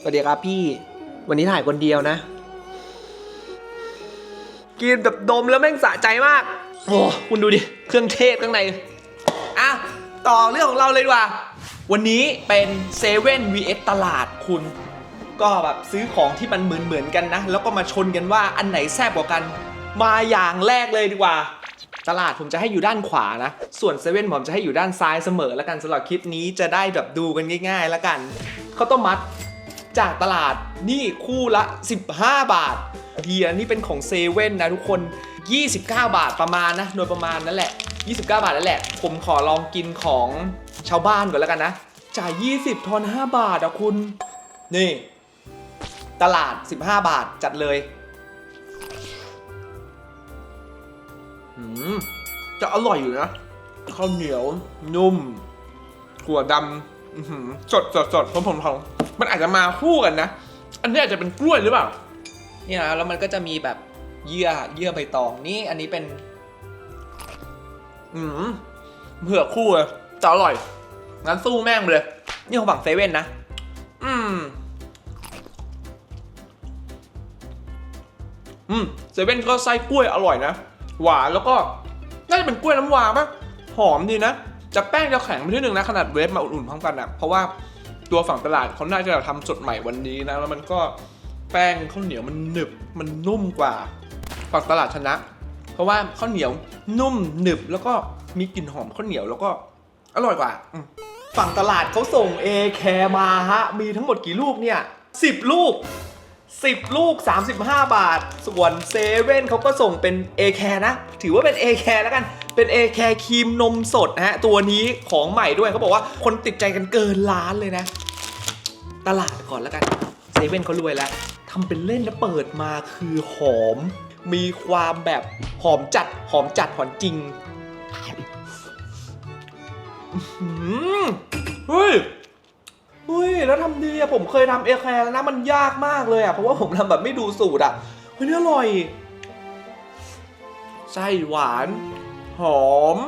สวัสดีครับพี่ วันนี้ถ่ายคนเดียวนะ กินแบบดมแล้วแม่งสะใจมาก โอ้คุณดูดิ เครื่องเทศข้างใน อะ ต่อเรื่องของเราเลยดีกว่า วันนี้เป็นเซเว่น vs ตลาดคุณ ก็แบบซื้อของที่มันเหมือนเหมือนๆกันนะ แล้วก็มาชนกันว่าอันไหนแซ่บกว่ากัน มาอย่างแรกเลยดีกว่า ตลาดผมจะให้อยู่ด้านขวานะ ส่วนเซเว่นผมจะให้อยู่ด้านซ้ายเสมอแล้วกันสำหรับคลิปนี้จะได้แบบดูกันง่าย ๆ แล้วกันข้าวต้มมัด จากตลาดนี่คู่ละ 15 บาทเดียนี่เป็นของเซเว่นนะทุกคน 29 บาทประมาณนะ โดยประมาณนั่นแหละ 29 บาทนั่นแหละ ผมขอลองกินของชาวบ้านก่อนแล้วกันนะ จ่าย 20 ทอน 5 บาทอะคุณ นี่ ตลาด 15 บาทจัดเลยหืมจะอร่อยอยู่นะข้าวเหนียวนุ่มถั่วดำสดสดสดผมผมทอง มันอาจจะมาคู่กันนะ อันนี้อาจจะเป็นกล้วยหรือเปล่านี่นะแล้วมันก็จะมีแบบเยื่อเยื่อใบตองนี่อันนี้เป็น อืมเผือกคู่เลยจะอร่อยงั้นสู้แม่งเลย นี่ของฝั่งเซเว่นนะ อืม อืมเซเว่นก็ไส้กล้วยอร่อยนะ หวานแล้วก็น่าจะเป็นกล้วยน้ำวาปะหอมดีนะจากแป้งจะแข็งไปนิดนึงนะ ขนาดเวฟมาอุ่นๆพร้อมกันนะเพราะว่า ตัวฝั่งตลาดเขาน่าจะทำสดใหม่วันนี้นะ แล้วมันก็แป้งข้าวเหนียวมันหนึบมันนุ่มกว่าฝั่งตลาดชนะ เพราะว่าข้าวเหนียวนุ่มหนึบแล้วก็มีกลิ่นหอมข้าวเหนียวแล้วก็อร่อยกว่าฝั่งตลาดเขาส่งเอแคมาฮะ มีทั้งหมดกี่ลูกเนี่ย 10 ลูก 10 ลูก 35 บาท ส่วนเซเว่นเขาก็ส่งเป็น a อแคนะ ถือว่าเป็น a อแคแล้วกัน เป็น a อแคครีมนมสดนะฮะ ตัวนี้ของใหม่ด้วยเขาบอกว่าคนติดใจกันเกินล้านเลยนะ ตลาดก่อนแล้วกันเซเว่นเขารวยแล้วทำเป็นเล่นแล้วเปิดมาคือหอม มีความแบบหอมจัดหอมจัดหอมจริงอื้อหือเฮ้ยเฮ้ยแล้วทำดีอะผมเคยทำเอแคร์แล้วนะมันยากมากเลยอะเพราะว่าผมทำแบบไม่ดูสูตรอะเฮ้ยนี่อร่อยไส้หวาน หอม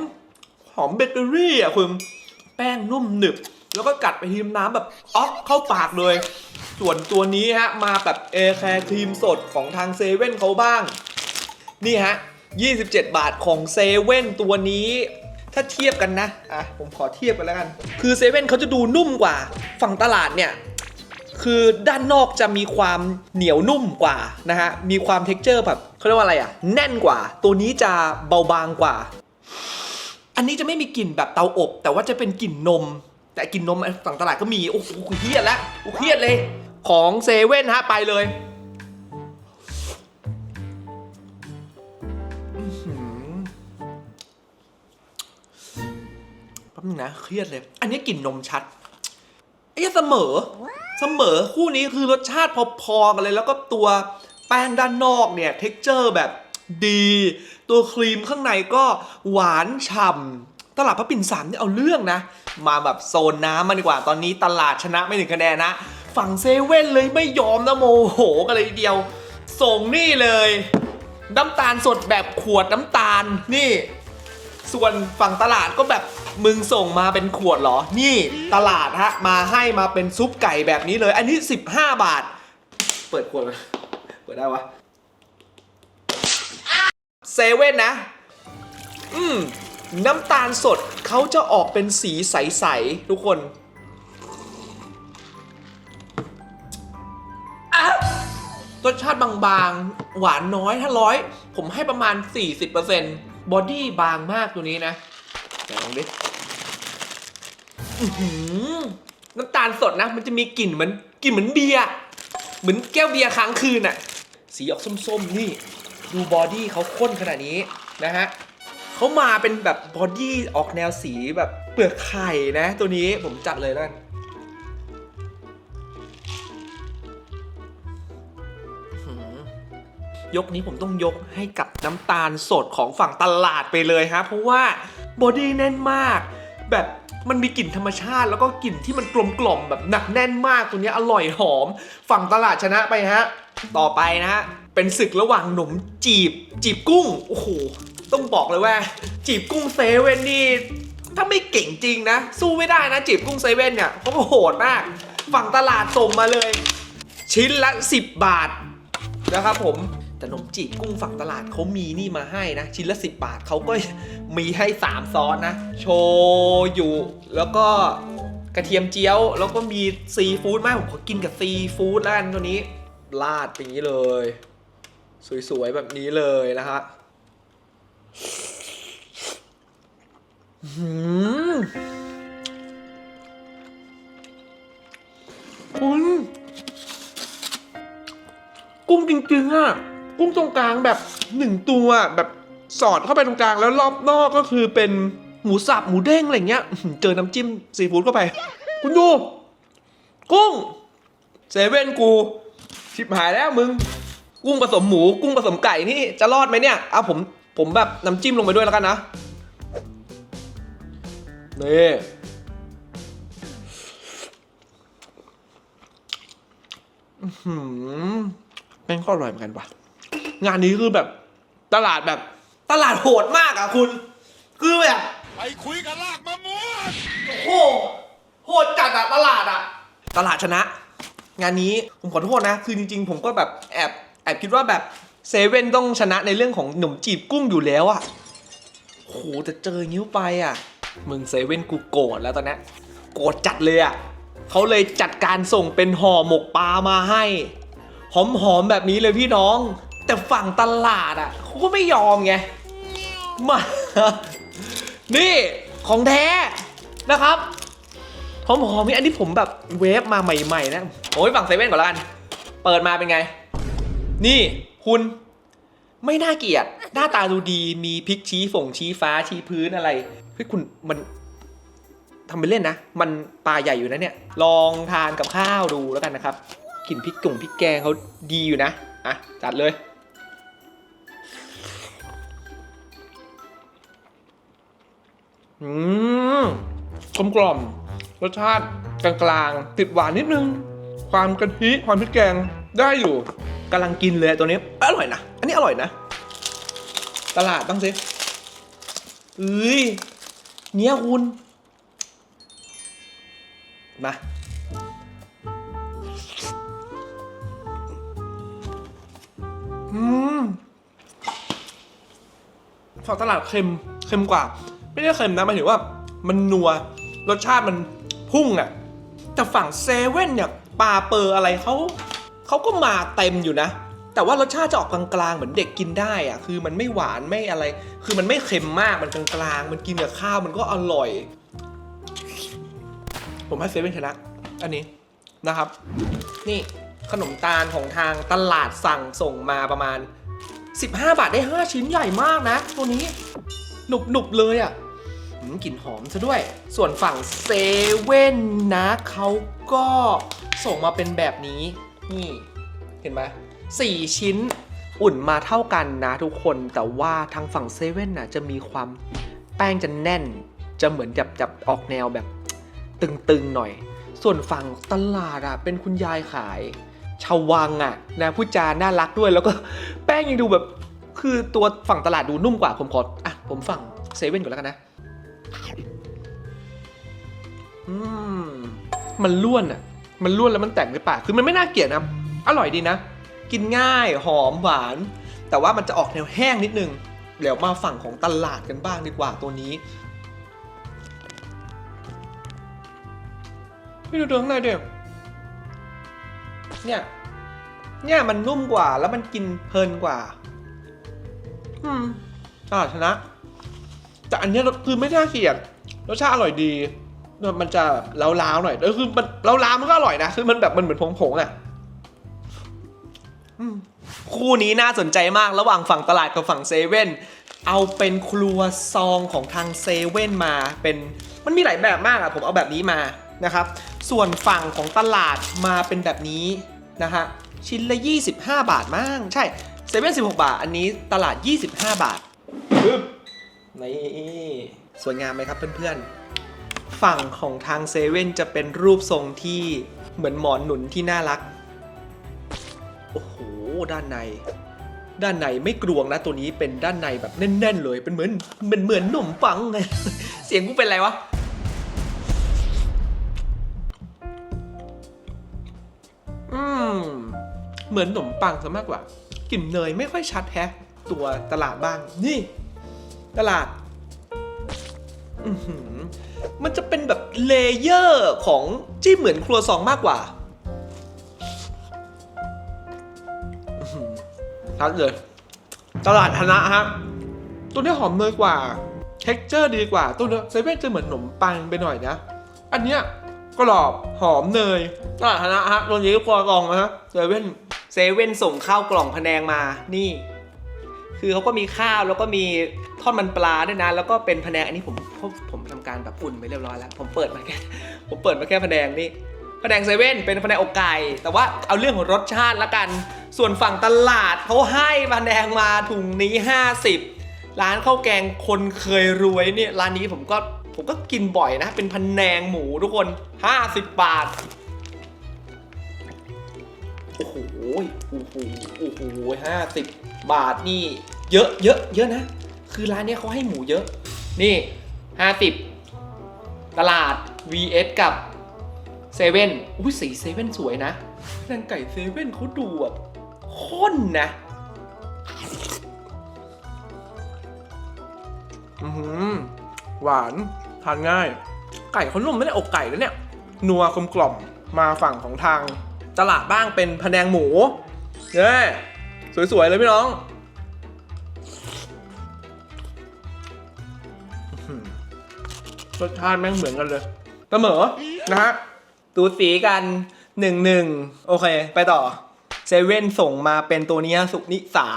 หอมเบเกอรี่อะคุณแป้งนุ่มหนึบ แล้วก็กัดไปทีมน้ำแบบอ๊อกเข้าปากเลย ส่วนตัวนี้ฮะมาแบบเอแคร์ครีมสดของทางเซเว่นเขาบ้าง นี่ฮะ 27 บาทของเซเว่นตัวนี้ ถ้าเทียบกันนะ อะ ผมขอเทียบกันแล้วกัน คือเซเว่นเขาจะดูนุ่มกว่า ฝั่งตลาดเนี่ย คือด้านนอกจะมีความเหนียวนุ่มกว่านะฮะ มีความเท็กเจอร์แบบเขาเรียกว่าอะไรอะ แน่นกว่า ตัวนี้จะเบาบางกว่า อันนี้จะไม่มีกลิ่นแบบเตาอบ แต่ว่าจะเป็นกลิ่นนม แต่กลิ่นนมฝั่งตลาดก็มี โอ้โหเครียดแล้วกูเครียดเลย ของเซเว่นฮะ ไปเลยแป๊บนึงนะ เครียดเลย อันนี้กลิ่นนมชัดเอ๊ะเสมอ เสมอคู่นี้คือรสชาติพอๆกันเลย แล้วก็ตัวแป้งด้านนอกเนี่ย เท็กเจอร์แบบดี ตัวครีมข้างในก็หวานฉ่ำ ตลาดพระปิ่นสามนี่เอาเรื่องนะ มาแบบโซนน้ำมาดีกว่าตอนนี้ตลาดชนะไม่ถึงคะแนนนะ ฝั่งเซเว่นเลยไม่ยอมนะโมโหกันเลยทีเดียว ส่งนี่เลย น้ำตาลสดแบบขวดน้ำตาลนี่ ส่วนฝั่งตลาดก็แบบมึงส่งมาเป็นขวดเหรอ นี่ตลาดฮะมาให้มาเป็นซุปไก่แบบนี้เลย อันนี้ 15 บาท เปิดขวดเปิดได้วะเซเว่นนะ อืม น้ำตาลสดเขาจะออกเป็นสีใส ๆ ทุกคนอะรสชาติบางๆ หวานน้อยถ้าร้อย ผมให้ประมาณ 40%บอดี้บางมากตัวนี้นะไหนลองดิอื้อหือน้ำตาลสดนะ มันจะมีกลิ่นเหมือนกลิ่นเหมือนเบียร์เหมือนแก้วเบียร์ค้างคืนอะสีออกส้มๆ นี่ ดูบอดี้เขาข้นขนาดนี้นะฮะ เขามาเป็นแบบบอดี้ออกแนวสีแบบเปลือกไข่นะ ตัวนี้ผมจัดเลยแล้วกันยกนี้ผมต้องยกให้กับน้ำตาลสดของฝั่งตลาดไปเลยฮะ เพราะว่าบอดี้แน่นมาก แบบมันมีกลิ่นธรรมชาติแล้วก็กลิ่นที่มันกลมกล่อมแบบหนักแน่นมากตัวนี้อร่อยหอม ฝั่งตลาดชนะไปฮะ ต่อไปนะฮะ เป็นศึกระหว่างหนมจีบ จีบกุ้ง โอ้โห ต้องบอกเลยว่า จีบกุ้งเซเว่นนี่ถ้าไม่เก่งจริงนะ สู้ไม่ได้นะจีบกุ้งเซเว่นเนี่ยเพราะว่าโหดมาก ฝั่งตลาดส่งมาเลย ชิ้นละ 10 บาทนะครับผมแต่ขนมจีบกุ้งฝั่งตลาดเขามีนี่มาให้นะ ชิ้นละ 10 บาทเขาก็มีให้ 3 ซอสนะ โชยุแล้วก็กระเทียมเจียว แล้วก็มีซีฟู้ดมาก ผมขอกินกับซีฟู้ดแล้วกันตัวนี้ ลาดไปอย่างนี้เลย สวยๆ แบบนี้เลยนะฮะอื้อหือ คุณกุ้งจริงๆอะกุ้งตรงกลางแบบหนึ่งตัวแบบสอดเข้าไปตรงกลางแล้วรอบนอกก็คือเป็นหมูสับหมูเด้งอะไรเงี้ย เจอน้ำจิ้มซีฟู้ดเข้าไป คุณดู กุ้งเซเว่นกู ชิบหายแล้วมึง กุ้งผสมหมู กุ้งผสมไก่นี่จะรอดไหมเนี่ยเอาผม ผมแบบน้ำจิ้มลงไปด้วยแล้วกันนะนี่อื้อหือแม่งก็อร่อยเหมือนกันว่ะ งานนี้คือแบบตลาดแบบ ตลาดโหดมากอะคุณ คือแบบไปคุยกับลากมะม่วงโอ้โหโหดจัดอะตลาดอะตลาดชนะ งานนี้ผมขอโทษนะ คือจริง ๆ ผมก็แบบแอบแอบคิดว่าแบบ เซเว่นต้องชนะในเรื่องของหนุ่มจีบกุ้งอยู่แล้วอะโหแต่เจอนิ้วไปอะมึงเซเว่นกูโกรธแล้วตอนนี้โกรธจัดเลยอะเขาเลยจัดการส่งเป็นห่อหมกปลามาให้ หอมๆแบบนี้เลยพี่น้อง แต่ฝั่งตลาดอะเขาก็ไม่ยอมไง มา นี่ของแท้นะครับหอมหอมนี่อันนี้ผมแบบเวฟมาใหม่ๆนะ โอ้ยฝั่งเซเว่นก่อนละกัน เปิดมาเป็นไง นี่ คุณไม่น่าเกลียด หน้าตาดูดีมีพริกชี้ฝงชี้ฟ้าชี้พื้นอะไรเฮ้ยคุณมันทำไปเล่นนะ มันปลาใหญ่อยู่นะเนี่ย ลองทานกับข้าวดูแล้วกันนะครับกลิ่นพริกกุ่งพริกแกงเขาดีอยู่นะอะจัดเลย อืมกลมกล่อม รสชาติกลางๆ ติดหวานนิดนึง ความกะทิความพริกแกงได้อยู่ กำลังกินเลยตัวนี้อร่อยนะ อันนี้อร่อยนะ ตลาดบ้างสิเอ้ยเนี่ยคุณ มา อืมฝั่งตลาดเค็ม เค็มกว่า ไม่ได้เค็มนะหมายถึงว่า มันนัว รสชาติมันพุ่งอะ่ะแต่ฝั่งเซเว่นเนี่ยปลาเปอร์อะไรเขา เขาก็มาเต็มอยู่นะ แต่ว่ารสชาติจะออกกลางๆ เหมือนเด็กกินได้อะคือมันไม่หวานไม่อะไร คือมันไม่เค็มมากมันกลางๆ มันกินกับข้าวมันก็อร่อย ผมให้เซเว่นชนะอันนี้นะครับ นี่ขนมตาลของทางตลาดสั่งส่งมาประมาณ 15 บาทได้ 5 ชิ้นใหญ่มากนะ ตัวนี้หนุบหนุบๆเลยอะ่ะกลิ่นหอมซะด้วย ส่วนฝั่งเซเว่นนะเขาก็ส่งมาเป็นแบบนี้ นี่เห็นไหมสี่ชิ้นอุ่นมาเท่ากันนะทุกคนแต่ว่าทางฝั่งเซเว่นน่ะจะมีความแป้งจะแน่น จะเหมือนจับจับออกแนวแบบตึงๆหน่อย ส่วนฝั่งตลาดอะเป็นคุณยายขาย ชาววังอะนะพูดจาน่ารักด้วยแล้วก็แป้งยังดูแบบคือตัวฝั่งตลาดดูนุ่มกว่าผมขออะผมฝั่งเซเว่นก่อนแล้วกันนะอืมมันล้วนอะ มันล้วนแล้วมันแตกในปากคือมันไม่น่าเกลียดนะ อร่อยดีนะ กินง่ายหอมหวาน แต่ว่ามันจะออกแนวแห้งนิดนึงเดี๋ยวมาฝั่งของตลาดกันบ้างดีกว่าตัวนี้พี่ดูตัวข้างในเดียวเนี่ย เนี่ยมันนุ่มกว่าแล้วมันกินเพลินกว่า อืมอ่าชนะ แต่อันนี้คือไม่น่าเกลียดรสชาติอร่อยดี มันจะล้าวๆหน่อยแล้วคือมันล้าวๆมันก็อร่อยนะคือมันแบบมันเหมือนผงๆอะอืมคู่นี้น่าสนใจมากระหว่างฝั่งตลาดกับฝั่งเซเว่นเอาเป็นครัวซองของทางเซเว่นมาเป็นมันมีหลายแบบมากอะผมเอาแบบนี้มานะครับ ส่วนฝั่งของตลาดมาเป็นแบบนี้นะฮะชิ้นละ 25 บาทมั้งใช่เซเว่น16บาท อันนี้ตลาด 25 บาทปึ๊บนี่สวยงามไหมครับเพื่อนๆ ฝั่งของทางเซเว่นจะเป็นรูปทรงที่เหมือนหมอนหนุนที่น่ารัก โอ้โห ด้านใน ด้านในไม่กรวงนะตัวนี้เป็นด้านในแบบแน่น ๆ เลยเป็นเหมือนเหมือนเหมือนหนุ่มปังไงเสียงกูเป็นไรวะอืมเหมือนขนมปังซะมากกว่ากลิ่นเนยไม่ค่อยชัดแฮะ ตัวตลาดบ้าง นี่ ตลาด อือหือ มันจะเป็นแบบเลเยอร์ของที่เหมือนครัวซองมากกว่าอื้อหือชัดเลย ตลาดธนะฮะ ตัวนี้หอมเนยกว่า เท็กเจอร์ดีกว่า ตัวเนี้เซเว่นจะเหมือนขนมปังไปหน่อยนะ อันเนี้ยกรอบหอมเนยตลาดธนะฮะ ตัวนี้ครัวซองนะฮะ เซเว่น เซเว่นส่งข้าวกล่องพะแนงมา นี่ คือเขาก็มีข้าวแล้วก็มีทอดมันปลาด้วยนะ แล้วก็เป็นพะแนงอันนี้ผมผม การแบบอุ่นไปเรียบร้อยแล้ว ผมเปิดมาแค่ผมเปิดมาแค่พะแนงนี่พะแนงเซเว่นเป็นพะแนงอกไก่แต่ว่าเอาเรื่องของรสชาติละกัน ส่วนฝั่งตลาดเขาให้พะแนงมาถุงนี้ 50 ร้านข้าวแกงคนเคยรวยเนี่ยร้านนี้ผมก็ผมก็กินบ่อยนะ เป็นพะแนงหมูทุกคน 50 บาทโอ้โหโอ้โหโอ้โหห้าสิบบาทนี่ เยอะเยอะเยอะนะ คือร้านนี้เขาให้หมูเยอะ นี่ห้าสิบ ตลาด vs กับเซเว่นอุ้ยสีเซเว่นสวยนะแรงไก่เซเว่นเขาดูแบบข้นนะอือหือหวาน ทานง่าย ไก่เขานุ่มไม่ได้อกไก่แล้วเนี่ย นัวกลมกล่อมมาฝั่งของทาง ตลาดบ้างเป็นพะแนงหมูเนี่ยสวยๆเลยพี่น้อง รสชาติแม่งเหมือนกันเลยเสมอนะฮะตูสีกันหนึ่งหนึ่งโอเค ไปต่อเซเว่นส่งมาเป็นตัวนี้สุนิสา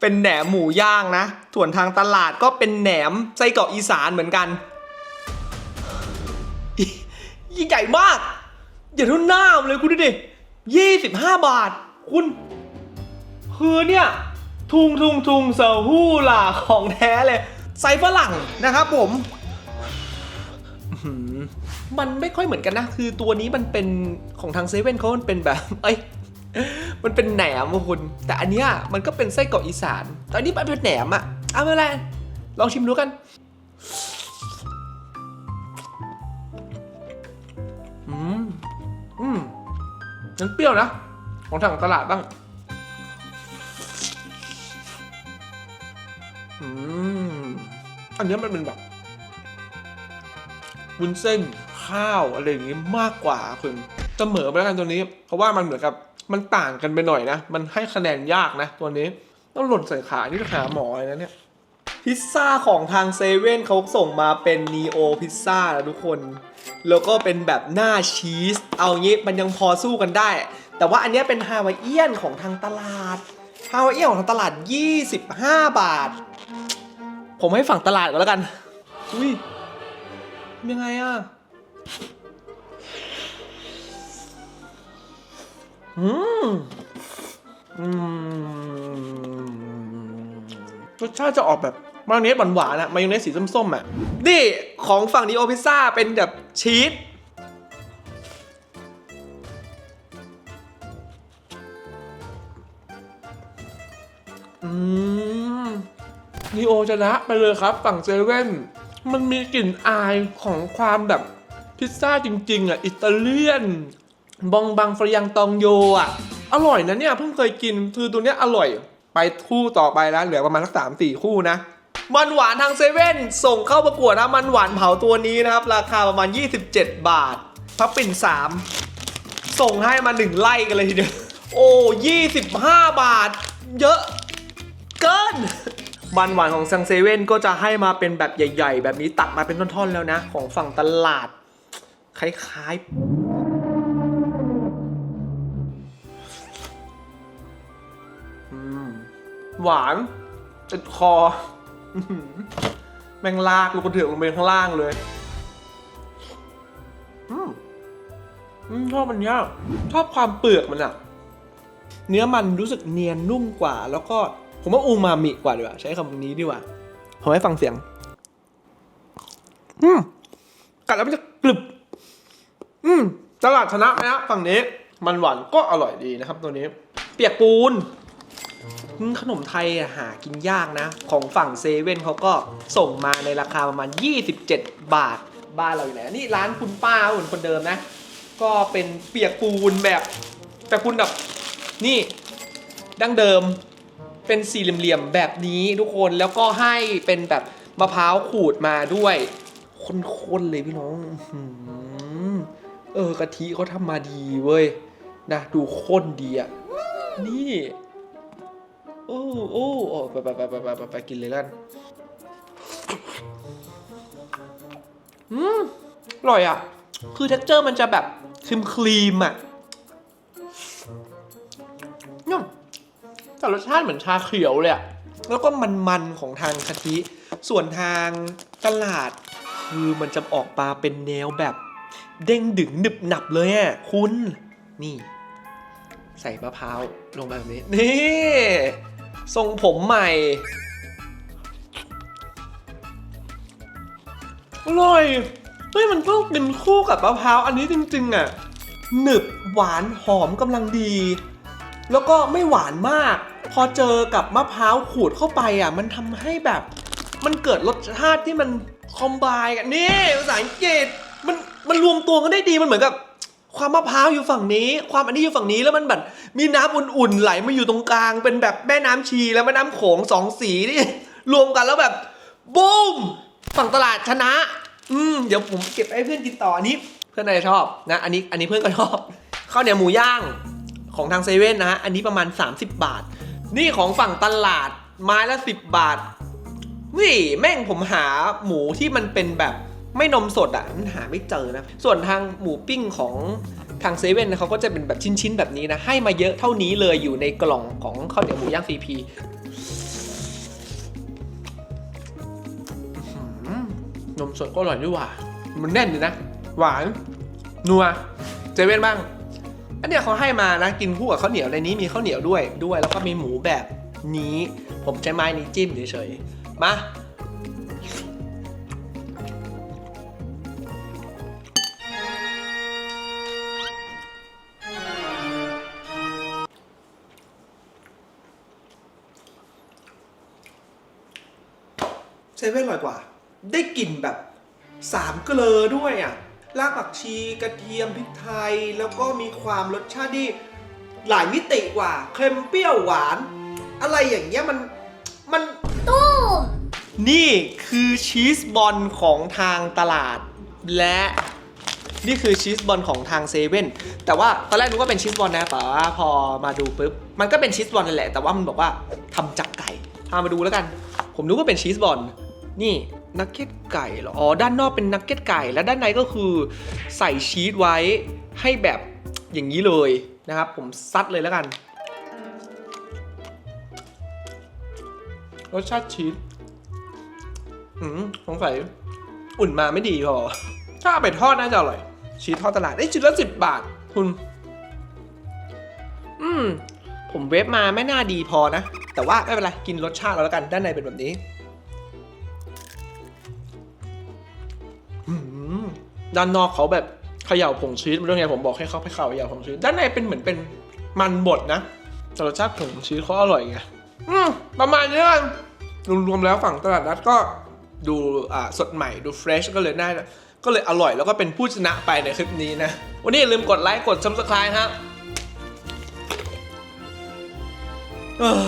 เป็นแหนมหมูย่างนะ ส่วนทางตลาดก็เป็นแหนมไส้กรอกอีสานเหมือนกันยิ่งใหญ่มากอย่าเท่าหน้ามันเลยคุณดูดิยี่สิบห้าบาท คุณคือเนี่ยทุงทุงทุงเซาฮู้ล่ะของแท้เลยไซส์ฝรั่งนะครับผม มันไม่ค่อยเหมือนกันนะ คือตัวนี้มันเป็นของทางเซเว่นเขามันเป็นแบบเอ้ยมันเป็นแหนมคุณ แต่อันเนี้ยมันก็เป็นไส้กรอกอีสานแต่อันนี้มันเป็นแหนมอะเอาไปเลยลองชิมดูกันอืมอืมยังเปรี้ยวนะ ของทางตลาดบ้างอืมอันนี้มันเป็นแบบวุ้นเส้น ข้าวอะไรอย่างงี้มากกว่าคุณเสมอไปแล้วกันตัวนี้ เพราะว่ามันเหมือนกับมันต่างกันไปหน่อยนะ มันให้คะแนนยากนะตัวนี้ต้องหล่นใส่ขานี่ต้องหาหมอเลยนะเนี่ยพิซซ่าของทางเซเว่นเขาส่งมาเป็นนีโอพิซซ่านะทุกคน แล้วก็เป็นแบบหน้าชีส เอางี้มันยังพอสู้กันได้ แต่ว่าอันนี้เป็นฮาวายเอียนของทางตลาดฮาวายเอียนของทางตลาด 25 บาท ผมให้ฝั่งตลาดก่อนแล้วกัน อุ้ยยังไงอะ อืมอืมรสชาติจะออกแบบมายองเนสหวานๆอะมายองเนสสีส้มๆอะนี่ของฝั่งนีโอพิซซ่าเป็นแบบชีสนีโอชนะไปเลยครับ ฝั่งเซเว่น มันมีกลิ่นอายของความแบบ พิซซ่าจริงๆอะอิตาเลียน บองบังฟรยังตองโยอะ อร่อยนะเนี่ยเพิ่งเคยกินคือตัวเนี้ยอร่อย ไปคู่ต่อไปแล้วเหลือประมาณสักสามสี่คู่นะมันหวานทางเซเว่นส่งเข้าประกวดนะมันหวานเผาตัวนี้นะครับ ราคาประมาณ 27 บาทพับปิ่น 3 ส่งให้มา1ไล่กันเลยทีเดียวโอ้25 บาท เยอะ เกินมันหวานของซังเซเว่นก็จะให้มาเป็นแบบใหญ่ ๆ แบบนี้ตัดมาเป็นท่อนๆแล้วนะ ของฝั่งตลาด คล้ายอืมหวานติดคอ แม่งลากลูกกระเถือกลงไปข้างล่างเลยอชอบมันเนี้ยชอบความเปลือกมันอะเนื้อมันรู้สึกเนียนนุ่มกว่า แล้วก็ผมว่าอูมามิกว่าดีกว่าใช้คำนี้ดีกว่าผมให้ฟังเสียง อืมกัดแล้วมันจะกรึบ อืมตลาดชนะไหมฮะฝั่งนี้ มันหวานก็อร่อยดีนะครับ ตัวนี้ เปียกปูนขนมไทยหากินยากนะ ของฝั่งเซเว่นเขาก็ส่งมาในราคาประมาณ 27 บาท บ้านเราอยู่ไหนนี่ร้านคุณป้าเหุ่นคนเดิมนะ ก็เป็นเปียกปูนแบบแต่คุณแบบนี่ดั้งเดิมเป็นสี่เหลี่ยมๆแบบนี้ทุกคนแล้วก็ให้เป็นแบบมะพร้าวขูดมาด้วยข้นๆเลยพี่น้องอื เออกะทิเขาทำมาดีเว้ยนะดูข้นดีอะนี่โอ้โอ้โอไปไปไปไปไปไปกินเลยกันอืมอร่อยอะ คือเท็กเจอร์มันจะแบบครีมครีมอะเนี่ยแต่รสชาติเหมือนชาเขียวเลยอะ แล้วก็มันๆของทางกะทิ ส่วนทางตลาด คือมันจะออกมาเป็นแนวแบบ เด้งดึงหนึบหนับเลยอะคุณ นี่ ใส่มะพร้าวลงไปแบบนี้ นี่ทรงผมใหม่อร่อยเฮ้ยมันก็กินคู่กับมะพร้าวอันนี้จริง ๆ อะ หนึบหวานหอมกำลังดี แล้วก็ไม่หวานมาก พอเจอกับมะพร้าวขูดเข้าไปอะ มันทำให้แบบ มันเกิดรสชาติที่มันคอมไบกันนี่ภาษาอังกฤษมัน มันรวมตัวกันได้ดีมันเหมือนกับ ความมะพร้าวอยู่ฝั่งนี้ ความอันนี้อยู่ฝั่งนี้แล้วมันแบบมีน้ำอุ่นๆไหลมาอยู่ตรงกลาง เป็นแบบแม่น้ำชีและแม่น้ำโขงสองสีนี่รวมกันแล้วแบบบูมฝั่งตลาดชนะ อืมเดี๋ยวผมเก็บให้เพื่อนกินต่ออันนี้ เพื่อนน่าจะชอบนะ อันนี้อันนี้เพื่อนก็ชอบข้าวเหนียวหมูย่างของทางเซเว่นนะฮะอันนี้ประมาณ 30 บาท นี่ของฝั่งตลาดไม้ละ 10 บาทนี่แม่งผมหาหมูที่มันเป็นแบบ ไม่นมสดอะมันหาไม่เจอนะ ส่วนทางหมูปิ้งของทางเซเว่นเขาก็จะเป็นแบบชิ้นๆ แบบนี้นะ ให้มาเยอะเท่านี้เลยอยู่ในกล่องของข้าวเหนียวหมูย่างซีพีนมสดก็อร่อยด้วยว่ะมันแน่นอยู่นะ หวานนัวเซเว่นบ้าง อันเนี้ยเขาให้มานะ กินคู่กับข้าวเหนียวในนี้มีข้าวเหนียวด้วยด้วย แล้วก็มีหมูแบบนี้ ผมใช้ไม้นี้จิ้มเฉยๆมา ได้กลิ่นแบบสามเกลอด้วยอะรากผักชีกระเทียมพริกไทย แล้วก็มีความรสชาติที่หลายมิติกว่าเค็มเปรี้ยวหวาน อะไรอย่างเงี้ยมันมันตู้มนี่คือชีสบอลของทางตลาด และนี่คือชีสบอลของทางเซเว่นแต่ว่าตอนแรกนึกว่าเป็นชีสบอลนะแต่ว่าพอมาดูปุ๊บมันก็เป็นชีสบอลนั่นแหละแต่ว่ามันบอกว่าทำจากไก่พามาดูแล้วกัน ผมนึกว่าเป็นชีสบอลนี่ นักเก็ตไก่เหรอ อ๋อ ด้านนอกเป็นนักเก็ตไก่ และด้านในก็คือใส่ชีสไว้ให้แบบอย่างนี้เลยนะครับ ผมซัดเลยแล้วกัน รสชาติชีส อืมสงสัยอุ่นมาไม่ดีพอ ถ้าเอาไปทอดน่าจะอร่อย ชีสทอดตลาดไอ้ชิ้นละสิบบาท คุณ อืม ผมเวฟมาไม่น่าดีพอนะ แต่ว่าไม่เป็นไร กินรสชาติเราแล้วกัน ด้านในเป็นแบบนี้ ด้านนอกเขาแบบเขย่าผงชีสเรื่องไงผมบอกให้เขาไปเขย่าผงชีสด้านในเป็นเหมือนเป็นมันบดนะแต่รสชาติผงชีสเขาอร่อยไงประมาณนี้กันรวมๆแล้วฝั่งตลาดนัดก็ดูสดใหม่ดูเฟรชก็เลยน่าก็เลยอร่อยแล้วก็เป็นผู้ชนะไปในคลิปนี้นะ วันนี้อย่าลืมกดไลค์กด subscribe ฮะเอ้อ